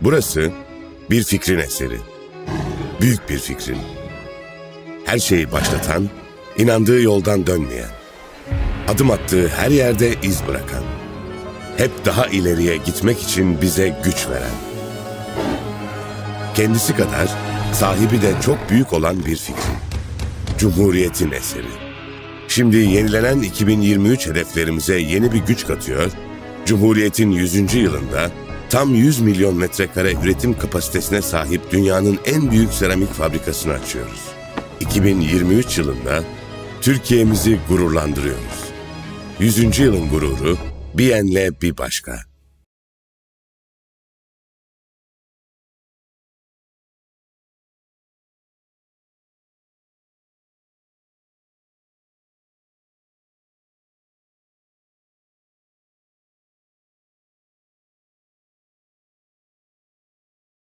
Burası bir fikrin eseri. Büyük bir fikrin. Her şeyi başlatan, inandığı yoldan dönmeyen, adım attığı her yerde iz bırakan, hep daha ileriye gitmek için bize güç veren, kendisi kadar sahibi de çok büyük olan bir fikrin. Cumhuriyetin eseri. Şimdi yenilenen 2023 hedeflerimize yeni bir güç katıyor, Cumhuriyetin 100. yılında tam 100 milyon metrekare üretim kapasitesine sahip dünyanın en büyük seramik fabrikasını açıyoruz. 2023 yılında Türkiye'mizi gururlandırıyoruz. 100. yılın gururu yenle bir başka.